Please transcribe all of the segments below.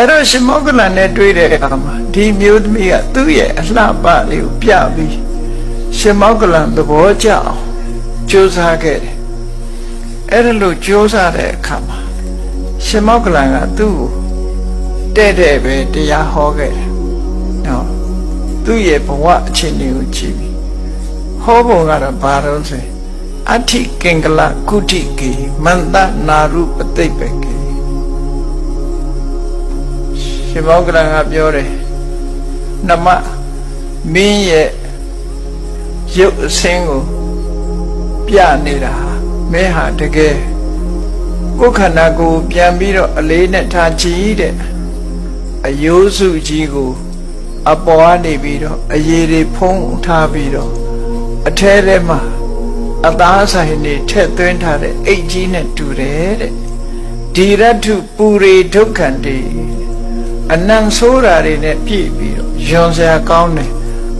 အဲ့တော့ရှင်မောကလန်နဲ့တွေ့တဲ့အခါမှာဒီမျိုးသမီးကသူ့ရဲ့အလှပလေးကိုပြပြီးရှင်မောကလန်သဘောကျအောင်ကြိုးစားခဲ့တယ်အဲ့ဒါလို့ကြိုးစားတဲ့အခါမှာရှင်မောကလန်ကသူ့ကိုတဲ့တဲ့ပဲတရားဟောခဲ့တယ်နော်သူ့ရဲ့ဘဝအခြေအနေကိုကြည့်ပြီးဟောပုံကတော့ဘာလို့ဆိုရင်အဋ္ဌိကင်္ဂလကုဋ္ဌိကေမန္တနာရုပသိပ္ပကေ ရှင်မောကလန်ကပြောတယ်နမမင်းရဲ့ရုပ်အစင်းကိုပြနေတာဟာမင်းဟာတကယ်ကိုယ်ခန္ဓာကိုယ်ပြန်ပြီးတော့အလေးနဲ့ထားကြည့်တဲ့အယိုးစုကြီးကိုအပေါ်ကနေပြီးတော့အရေတွေဖုံးထားပြီးတော့အထဲထဲမှာအသားဆိုင်တွေထည့်သွင်းထားတဲ့အိတ်ကြီးနဲ့တူတယ်တဲ့ဒီရတ္ထုပူရိဒုက္ခန္တိ အနံဆိုးတာတွေနဲ့ပြည့်ပြီးတော့ယွန်စရာကောင်းတယ်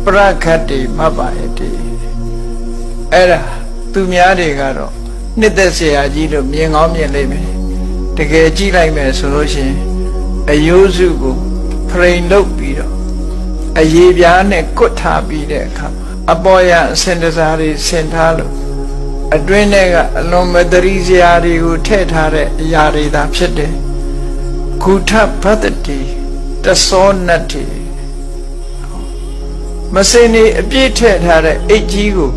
ပရခတ်တွေမှတ်ပါရဲ့တည်းအဲ့ဒါသူများတွေကတော့နှစ်သက်စရာကြီးလို့မြင်ကောင်းမြင်လိမ့်မယ်တကယ်ကြည့်လိုက်မယ်ဆိုလို့ရှင်အယိုးစုကိုဖရိန်လုပ်ပြီးတော့အရေးပြားနဲ့ကွတ်ထားပြီးတဲ့အခါအပေါ်ရအစင်တစားတွေဆင်ထားလို့အတွင်းထဲကအလွန်မတရီစရာတွေကိုထည့်ထားတဲ့အရာတွေသာဖြစ်တယ် ကုထဘတ္တိတသောနတ္တိမစင်နေအပြည့်ထည့်ထားတဲ့အိတ်ကြီးကို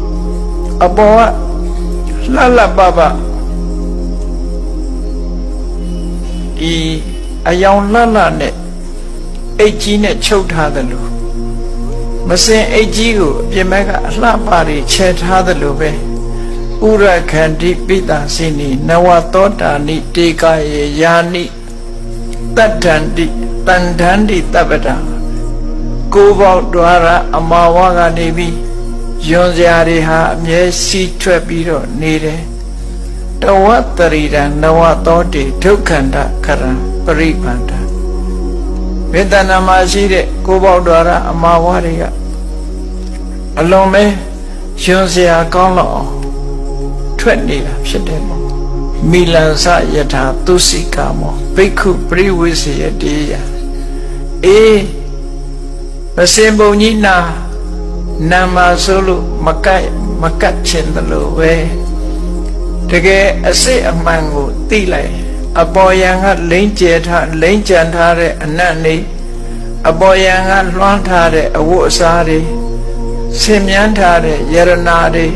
အပေါ်ကလှလှပပဒီအယောင်လှလှနဲ့အိတ်ကြီးနဲ့ချုပ်ထားတယ်လို့မစင်အိတ်ကြီးကိုအပြင်ဘက်ကအလှပတွေခြေထားတယ်လို့ပဲဥရခန္တိပိတာစိနီနဝသောတာနိတေကာယေယာနိ တတ္တန္တိတန်တန္တိတပ္ပတာကိုယ်ပေါက်တွာရအမာဝကနေပြီးယွန်စရာတွေဟာအမြဲစီးထွက်ပြီးတော့နေတယ်တဝတ္တရိဒံနဝသောတိဒုက္ခန္တခရံပရိပန္တမေတ္တနာမှာရှိတဲ့ကိုယ်ပေါက်တွာရအမာဝတွေကအလုံးမဲယွန်စရာကောင်းတော့အောင်ထွက်နေတာဖြစ်တယ်ပေါ့ မိလန်စယထာသူစိကာမောဘိက္ခုပရိဝိစေယတေယအေးပစင်ပုံကြီးနာနာမဆိုလို့မကတ်မကတ်ချင်တယ်လို့ပဲတကယ်အစစ်အမှန်ကိုသိလိုက်အပေါ်ယံကလိမ့်ကျဲထားလိမ့်ကြံထားတဲ့အနတ်နေအပေါ်ယံကလွှမ်းထားတဲ့အဝတ်အစားတွေဆင်မြန်းထားတဲ့ယရနာတွေ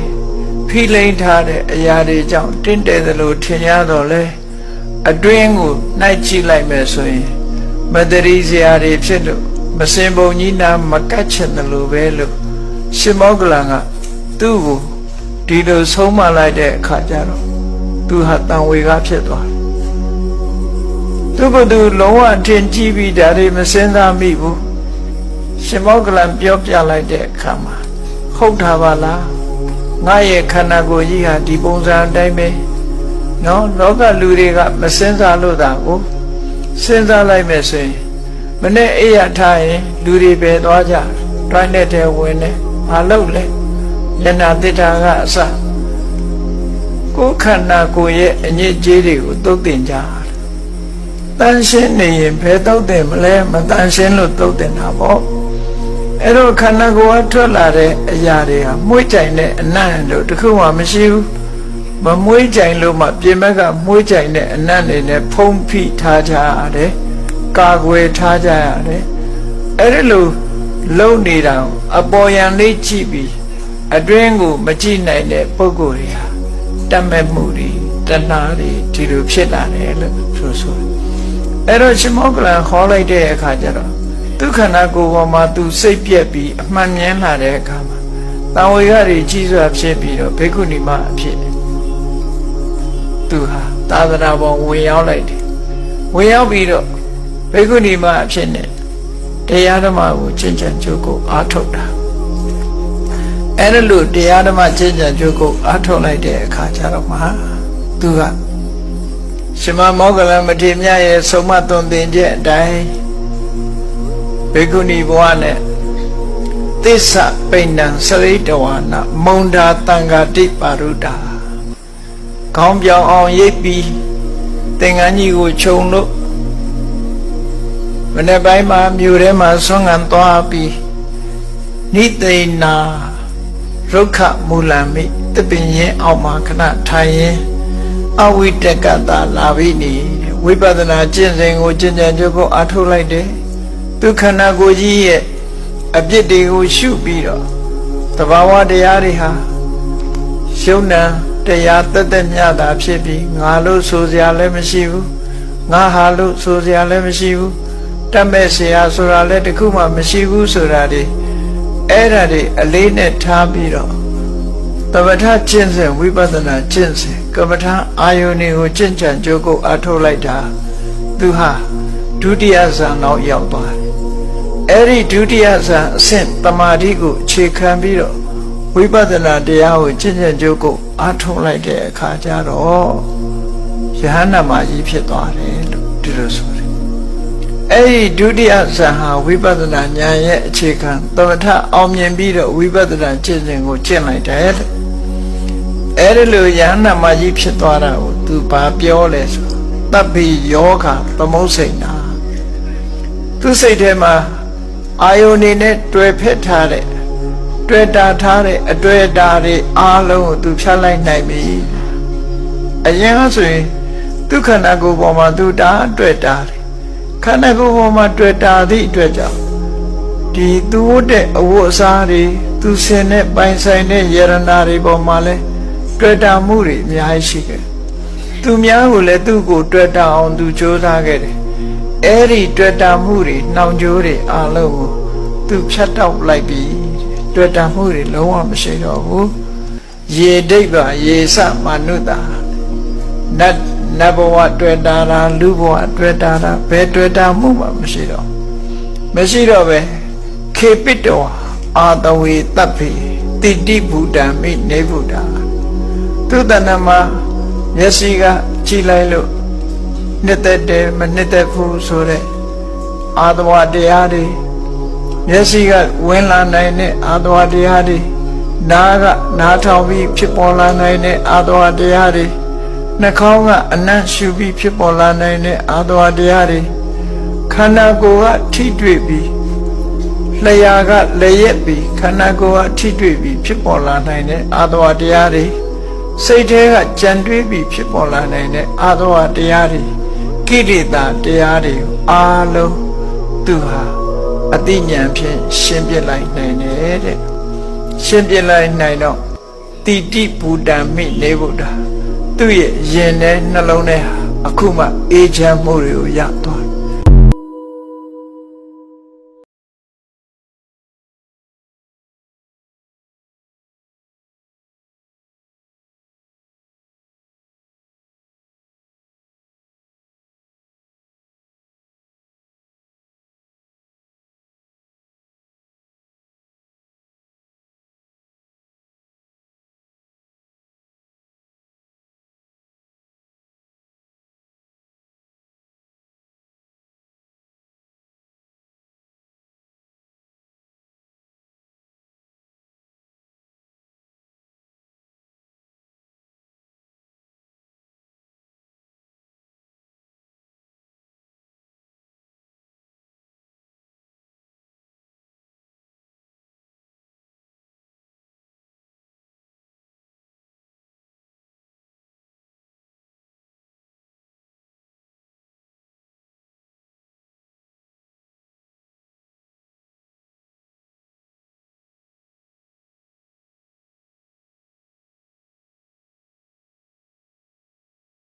ဖိလိမ့်ထားတဲ့အရာတွေကြောင့်တင့်တယ်သလိုထင်ရတော့လဲအတွင်းကိုနှိုက်ကြည့်လိုက်မယ်ဆိုရင်မတရီစရာတွေဖြစ်လို့မစင်ပုံကြီးနာမကတ်ချင်တယ်လို့ပဲလို့ရှင်မောကလန်ကသူ့ကိုဒီလိုဆုံးမလိုက်တဲ့အခါကျတော့သူဟာတန်ဝေကဖြစ်သွားတယ်သူကသူလုံးဝထင်ကြည့်ပြီးဒါတွေမစင်စားမိဘူးရှင်မောကလန်ပြောပြလိုက်တဲ့အခါမှာဟုတ်တာပါလား ငါရဲ့ခန္ဓာကိုယ်ကြီးဟာဒီပုံစံအတိုင်းပဲနော်လောကလူတွေကမစင်စားလို့တာကိုစဉ်းစားလိုက်မယ်ဆိုရင်မနေ့အိယာထားရင်လူတွေပဲသွားကြတွိုင်းတဲ့တဲ့ဝင်နေမလုပ်လဲယနာတိတာကအစကိုယ်ခန္ဓာကိုယ်ရဲ့အညစ်အကြေးတွေကိုသုတ်တင်ကြတယ်တန်ရှင်းနေရင်ဘယ်သုတ်တင်မလဲမတန်ရှင်းလို့သုတ်တင်တာပေါ့ အဲ့တော့ခန္ဓာကိုယ်ကထွက်လာတဲ့အရာတွေဟာမွှေးကြိုင်တဲ့အနံ့လို့တခုမှမရှိဘူးမမွှေးကြိုင်လို့မှပြင်ဘက်ကမွှေးကြိုင်တဲ့အနံ့တွေနဲ့ဖုံးဖိထားကြရတယ်ကာကွယ်ထားကြရတယ်အဲ့ဒီလိုလုံနေတာကိုအပေါ်ယံလေးကြည့်ပြီးအတွင်းကိုမကြည့်နိုင်တဲ့ပုဂ္ဂိုလ်တွေဟာတတ်မဲ့မှုတွေတဏှာတွေဒီလိုဖြစ်လာတယ်လို့ဆိုဆိုတယ်အဲ့တော့ရှင်မောကလန်ခေါ်လိုက်တဲ့အခါကျတော့ ဒုက္ခနာကိုယ်ပေါ်မှာသူစိတ်ပြက်ပြီးအမှန်မြင်လာတဲ့အခါမှာတန်ဝေရတွေကြီးစွာဖြစ်ပြီးတော့ဘေကုဏီမအဖြစ်သူဟာသာသနာပေါ်ဝင်ရောက်လိုက်တယ်ဝင်ရောက်ပြီးတော့ဘေကုဏီမအဖြစ်နဲ့တရားဓမ္မကိုကျင့်ကြံကြိုးကိုအားထုတ်တာအဲ့ဒါလို့တရားဓမ္မကျင့်ကြံကြိုးကိုအားထုတ်လိုက်တဲ့အခါကျတော့မှသူကရှင်မမောဂလမထေရမြတ်ရဲ့ဆုံးမသွန်သင်ချက်အတိုင်း ဘေကုဏီဘဝနဲ့သစ္စာပိဏံစရိတဝါနမုံဒာတံဃာတိပါရုဒာခေါင်းပြောင်အောင်ရိပ်ပြီးသင်္ကန်းကြီးကိုခြုံလို့မနေ့ပိုင်းမှာမြို့ထဲမှာဆွမ်းငံသွားပြီးနိသိဏရုက္ခမူလံမိတပင်ရင်အောက်မှာခဏထိုင်ရင်အဝိတကတာလာပြီနေဝိပဿနာကျင့်စဉ်ကိုကျင့်ကြံကြဖို့အားထုတ်လိုက်တယ် ဒုက္ခနာကိုယ်ကြီးရဲ့အပြစ်တွေကိုရှုပြီးတော့တဘာဝတရားတွေဟာရှုံနံတရားတက်တက်မြတာဖြစ်ပြီးငါလို့ဆိုစရာလည်းမရှိဘူးငါဟာလို့ဆိုစရာလည်းမရှိဘူးတတ်မဲ့ဆရာဆိုတာလည်းတခုမှမရှိဘူးဆိုတာတွေအဲ့ဒါတွေအလေးနဲ့ထားပြီးတော့တပဋ္ဌကျင့်စဉ်ဝိပဿနာကျင့်စဉ်ကမ္မထာအာယုန်တွေကိုကျင့်ကြံကြိုးကိုအားထုတ်လိုက်တာသူဟာဒုတိယဇန်တော့ရောက်သွားတယ် အဲ့ဒီဒုတိယဇန်အဆင့်တမာတိကိုအခြေခံပြီးတော့ဝိပဿနာတရားကိုကျင့်ကြံကြိုးကိုအားထုတ်လိုက်တဲ့အခါကျတော့ယဟန္တာမကြီးဖြစ်သွားတယ်လို့ဒီလိုဆိုတယ်အဲ့ဒီဒုတိယဇန်ဟာဝိပဿနာဉာဏ်ရဲ့အခြေခံသမထအောင်မြင်ပြီးတော့ဝိပဿနာကျင့်စဉ်ကိုကျင့်လိုက်တယ်တဲ့အဲ့ဒီလိုယဟန္တာမကြီးဖြစ်သွားတာကိုသူဘာပြောလဲဆိုတပ်ပိယောဂသမုတ်စိတ်နာသူစိတ်ထဲမှာ အာယုန်နေနဲ့တွေ့ဖက်ထားတဲ့တွေ့တာထားတဲ့အတွေ့အတာတွေအားလုံးကိုသူဖြတ်လိုက်နိုင်ပြီအရင်ကဆိုရင်ဒုက္ခနာကိုယ်ပေါ်မှာသူတာတွေ့တာတယ်ခန္ဓာကိုယ်ပေါ်မှာတွေ့တာသည့်အတွက်ကြောင့်ဒီသူဝတ်တဲ့အဝတ်အစားတွေသူဆင်တဲ့ပိုင်ဆိုင်တဲ့ယရနာတွေပေါ်မှာလဲတွေ့တာမှုတွေအများကြီးရှိခဲ့သူများကိုလည်းသူ့ကိုတွေ့တာအောင်သူစ조사ခဲ့တယ် အဲ့ဒီတွေ့တာမှုတွေနှောင်ကြိုးတွေအလုံးကိုသူဖြတ်တောက်လိုက်ပြီတွေ့တာမှုတွေလုံးဝမရှိတော့ဘူးရေဒိဗ္ဗရေစမနုတာနတ်နတ်ဘဝတွေ့တာလားလူဘဝတွေ့တာလားဘယ်တွေ့တာမှုမှမရှိတော့မရှိတော့ပဲခေပိတောအာတဝေတပ်ဖိတိတိဗုဒ္ဓံမိနေဗုဒ္ဓသူတဏ္ဍမှာမျက်စိကကြည်လိုက်လို့ နှစ်သက်တယ်မနှစ်သက်ဘူးဆိုတဲ့အာတဝတရားတွေမျက်စိကဝင်လာနိုင်တဲ့အာတဝတရားတွေနားကနားထောင်ပြီးဖြစ်ပေါ်လာနိုင်တဲ့အာတဝတရားတွေနှာခေါင်းကအနံ့ရှူပြီးဖြစ်ပေါ်လာနိုင်တဲ့အာတဝတရားတွေခန္ဓာကိုယ်ကထိတွေ့ပြီးလျှာကလည်းရက်ပြီးခန္ဓာကိုယ်ကထိတွေ့ပြီးဖြစ်ပေါ်လာနိုင်တဲ့အာတဝတရားတွေစိတ်ထဲကကြံတွေးပြီးဖြစ်ပေါ်လာနိုင်တဲ့အာတဝတရားတွေ ကိလေသာတရားတွေအားလုံးသူဟာအတိညာဖြင့်ရှင်းပြလိုက်နိုင်တယ်တဲ့ရှင်းပြလိုက်နိုင်တော့တိတိဘူတံမိနေဗုဒ္ဓသူ့ရဲ့ယင်နဲ့နှလုံးထဲဟာအခုမှအေးချမ်းမှုတွေကိုရသွား